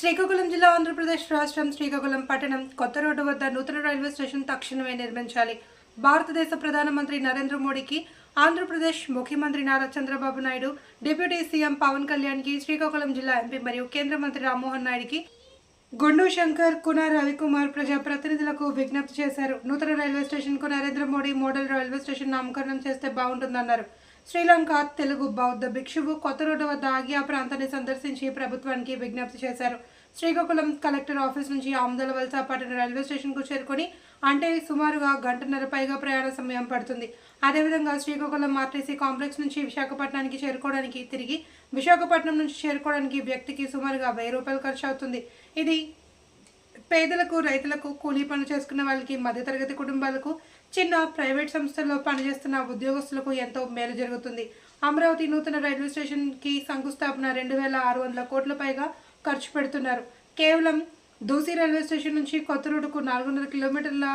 శ్రీకాకుళం జిల్లా ఆంధ్రప్రదేశ్ రాష్ట్రం శ్రీకాకుళం పట్టణం కొత్త రోడ్డు వద్ద నూతన రైల్వే స్టేషన్ తక్షణమే నిర్మించాలి. భారతదేశ ప్రధానమంత్రి నరేంద్ర మోడీకి ఆంధ్రప్రదేశ్ ముఖ్యమంత్రి నారా చంద్రబాబు నాయుడు డిప్యూటీ సీఎం పవన్ కళ్యాణ్కి శ్రీకాకుళం జిల్లా ఎంపీ మరియు కేంద్ర మంత్రి రామ్మోహన్ నాయుడుకి గుండు శంకర్ కున రవికుమార్ ప్రజాప్రతినిధులకు విజ్ఞప్తి చేశారు. నూతన రైల్వే స్టేషన్కు Narendra Modi model railway station నామకరణం చేస్తే బాగుంటుందన్నారు. శ్రీలంక తెలుగు బౌద్ధ భిక్షువు కొత్త రోడ్డు వద్ద ఆగి ఆ ప్రాంతాన్ని సందర్శించి ప్రభుత్వానికి విజ్ఞప్తి చేశారు. శ్రీకాకుళం కలెక్టర్ ఆఫీస్ నుంచి ఆముదల వలస పట్టణ రైల్వే స్టేషన్కు చేరుకొని అంటే సుమారుగా గంటన్నర పైగా ప్రయాణ సమయం పడుతుంది. అదేవిధంగా శ్రీకాకుళం ఆర్టీసీ కాంప్లెక్స్ నుంచి విశాఖపట్నానికి చేరుకోవడానికి తిరిగి విశాఖపట్నం నుంచి చేరుకోవడానికి వ్యక్తికి సుమారుగా వెయ్యి రూపాయలు ఖర్చు అవుతుంది. ఇది పేదలకు రైతులకు కూలీ పనులు చేసుకున్న వాళ్ళకి మధ్యతరగతి కుటుంబాలకు చిన్న ప్రైవేట్ సంస్థల్లో పనిచేస్తున్న ఉద్యోగస్తులకు ఎంతో మేలు జరుగుతుంది. అమరావతి నూతన రైల్వే స్టేషన్కి శంకుస్థాపన రెండు వేల ఆరు వందల కోట్ల పైగా ఖర్చు పెడుతున్నారు. కేవలం దూసి రైల్వే స్టేషన్ నుంచి కొత్త రోడ్డుకు నాలుగున్నర కిలోమీటర్ల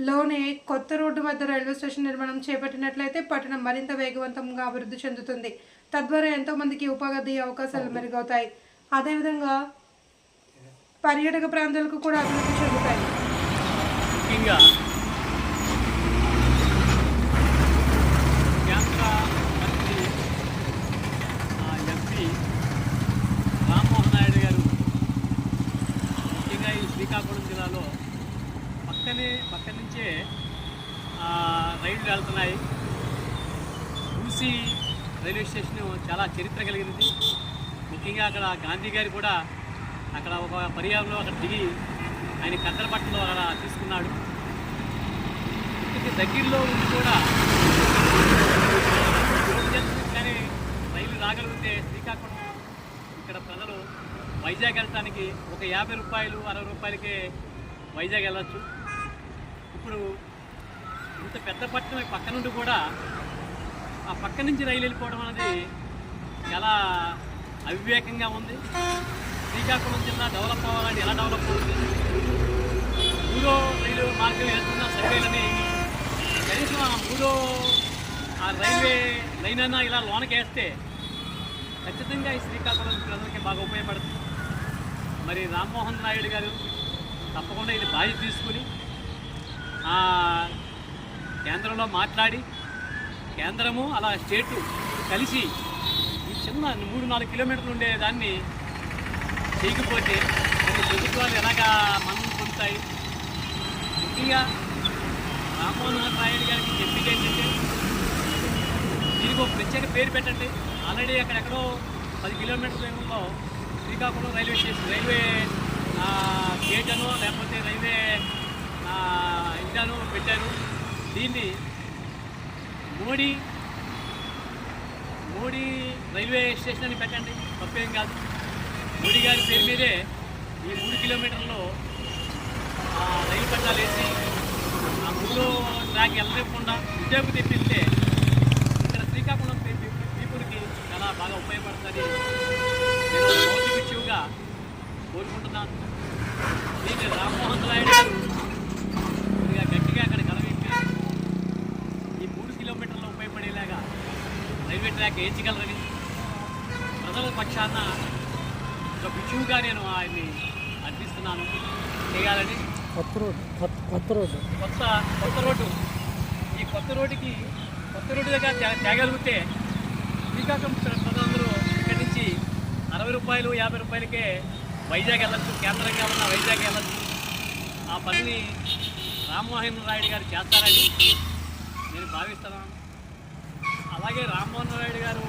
లోనే కొత్త రోడ్డు వద్ద రైల్వే స్టేషన్ నిర్మాణం చేపట్టినట్లయితే పట్టణం మరింత వేగవంతంగా అభివృద్ధి చెందుతుంది. తద్వారా ఎంతో మందికి ఉపాధి అవకాశాలు మెరుగవుతాయి. అదేవిధంగా పర్యాటక ప్రాంతాలకు కూడా అభివృద్ధి చెందుతాయి ముఖ్యంగా కేంద్ర మంత్రి ఆ, ఎంపీ రామ్మోహన్ నాయుడు గారు ముఖ్యంగా ఈ శ్రీకాకుళం జిల్లాలో పక్కనే పక్క నుంచే రైళ్ళు వెళ్తున్నాయి. మూసి రైల్వే స్టేషన్ చాలా చరిత్ర కలిగినది. ముఖ్యంగా అక్కడ గాంధీ గారు కూడా అక్కడ ఒక పర్యావరణంలో అక్కడ దిగి ఆయన కద్దల బట్టలు అక్కడ తీసుకున్నాడు. ఇంటికి దగ్గరలో ఉండి కూడా కానీ రైలు రాగలిగితే శ్రీకాకుళం ఇక్కడ ప్రజలు వైజాగ్ వెళ్ళటానికి ఒక యాభై రూపాయలు అరవై రూపాయలకే వైజాగ్ వెళ్ళచ్చు. ఇప్పుడు ఇంత పెద్ద పట్టణం ఈ పక్క నుండి కూడా ఆ పక్క నుంచి రైలు వెళ్ళిపోవడం అనేది చాలా అవివేకంగా ఉంది? శ్రీకాకుళం జిల్లా డెవలప్ అవ్వాలని ఎలా డెవలప్ అవుతుంది? మూడో రైలు మార్గం వెళ్తున్న సర్వేలని కనీసం ఆ మూడో ఆ రైల్వే లైన్ అయినా ఇలా లోనకేస్తే ఖచ్చితంగా ఈ శ్రీకాకుళం ప్రజలకి బాగా ఉపయోగపడుతుంది. మరి రామ్మోహన్ నాయుడు గారు తప్పకుండా ఇది బాధ్యత తీసుకుని కేంద్రంలో మాట్లాడి కేంద్రము అలా స్టేటు కలిసి ఈ చిన్న మూడు నాలుగు కిలోమీటర్లు ఉండే దాన్ని చేయకపోతే కొన్ని ప్రభుత్వాలు ఎలాగా మనం పొందుతాయి? ముఖ్యంగా రామ్మోహన్ రాయుడు గారికి చెప్పేది ఏంటంటే దీనికి ఒక ప్రత్యేక పేరు పెట్టండి. ఆల్రెడీ అక్కడెక్కడో పది కిలోమీటర్ల దూరంలో శ్రీకాకుళం రైల్వే స్టేషన్ రైల్వే ఆ, గేట్ అనో లేకపోతే రైల్వే ఆ, ఇదాను పెట్టారు దీన్ని మోడీ మోడీ రైల్వే స్టేషన్ అని పెట్టండి. తప్పేం కాదు. మోడీ గారి పేరు మీదే ఈ మూడు కిలోమీటర్లో ఆ, రైలు పట్టాలు వేసి ఆ మూడో ట్రాక్ వెళ్ళలేకుండా ఉద్యోగం తెప్పిస్తే ఇక్కడ శ్రీకాకుళం పీపుల్కి చాలా బాగా ఉపయోగపడుతుంది. నేను మౌలికగా కోరుకుంటున్నాను. దీన్ని రామ్మోహన్ రాయుడు గారు కొద్దిగా గట్టిగా అక్కడ కలవిప్పి ఈ మూడు కిలోమీటర్లు ఉపయోగపడేలాగా రైల్వే ట్రాక్ వేయించగలరని ప్రజల పక్షాన ఒక బిక్షువుగా నేను ఆయన్ని అర్థిస్తున్నాను చేయాలని కొత్త రోడ్డు కొత్త రోడ్డు. కొత్త కొత్త రోడ్డు. ఈ కొత్త రోడ్డుకి కొత్త రోడ్డు దగ్గర తేగలిగితే శ్రీకాకుళం ప్ర- ప్రజలందరూ ఇక్కడి నుంచి అరవై రూపాయలు యాభై రూపాయలకే వైజాగ్ వెళ్ళచ్చు కేంద్రంగా ఉన్న వైజాగ్ వెళ్ళచ్చు. ఆ పనిని రామ్మోహన్ నాయుడు గారు చేస్తారని నేను భావిస్తున్నాను. అలాగే రామ్మోహన్ నాయుడు గారు